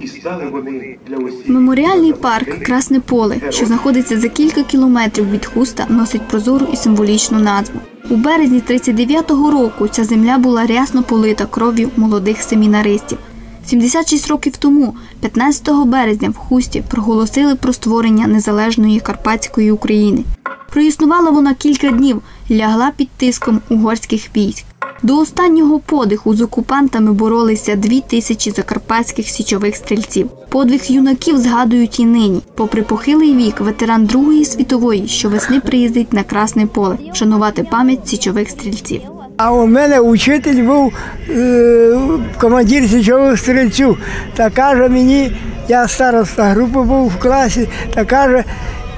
І стали вони для. Меморіальний парк Красне поле, що знаходиться за кілька кілометрів від Хуста, носить прозору і символічну назву. У березні 39-го року ця земля була рясно полита кров'ю молодих семінаристів. 76 років тому, 15 березня, в Хусті проголосили про створення незалежної Карпатської України. Проіснувала вона кілька днів, лягла під тиском угорських військ. До останнього подиху з окупантами боролися дві тисячі закарпатських січових стрільців. Подвиг юнаків згадують і нині. Попри похилий вік, ветеран Другої світової щовесни приїздить на Красне поле вшанувати пам'ять січових стрільців. А у мене учитель був е, командир січових стрільців. Та каже мені, я староста групи був в класі, та каже,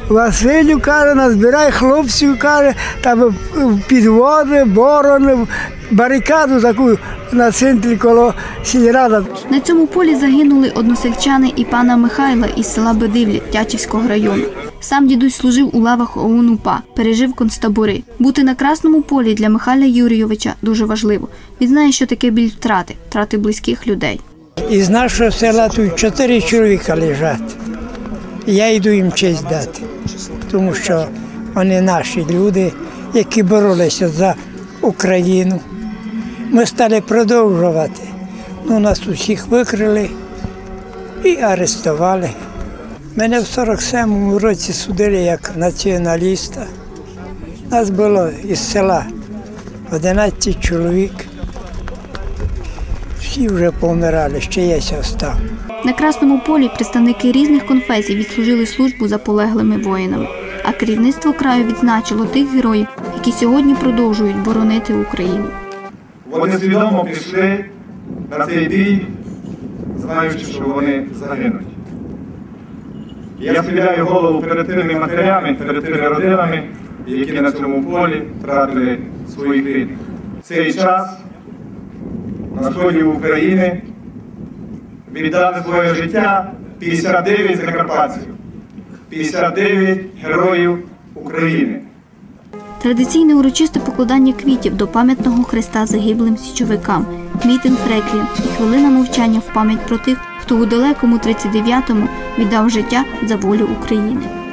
Василю каже, назбирай хлопців, каже, там підводи, борони, барикаду таку на центрі коло сільрада. На цьому полі загинули односельчани і пана Михайла із села Бедивлі Тячівського району. Сам дідусь служив у лавах ОУН УПА, пережив концтабори. Бути на красному полі для Михайла Юрійовича дуже важливо. Він знає, що таке біль втрати, втрати близьких людей. Із нашого села тут чотири чоловіка лежать. Я йду їм честь дати, тому що вони наші люди, які боролися за Україну. Ми стали продовжувати. Ну, нас усіх викрили і арестували. Мене в 47-му році судили як націоналіста. Нас було із села 11 чоловік. Всі вже помирали, ще я остав. На красному полі представники різних конфесій відслужили службу за полеглими воїнами. А керівництво краю відзначило тих героїв, які сьогодні продовжують боронити Україну. Вони свідомо пішли на цей бій, знаючи, що вони загинуть. Я схиляю голову перед тими матерями, перед тими родинами, які на цьому полі втратили своїх рідних. Цей час на сході України віддали своє життя 59 закарпатців, 59 героїв України. Традиційне урочисте покладання квітів до пам'ятного хреста загиблим січовикам, мітинг Реклін і хвилина мовчання в пам'ять про тих, хто у далекому 39-му віддав життя за волю України.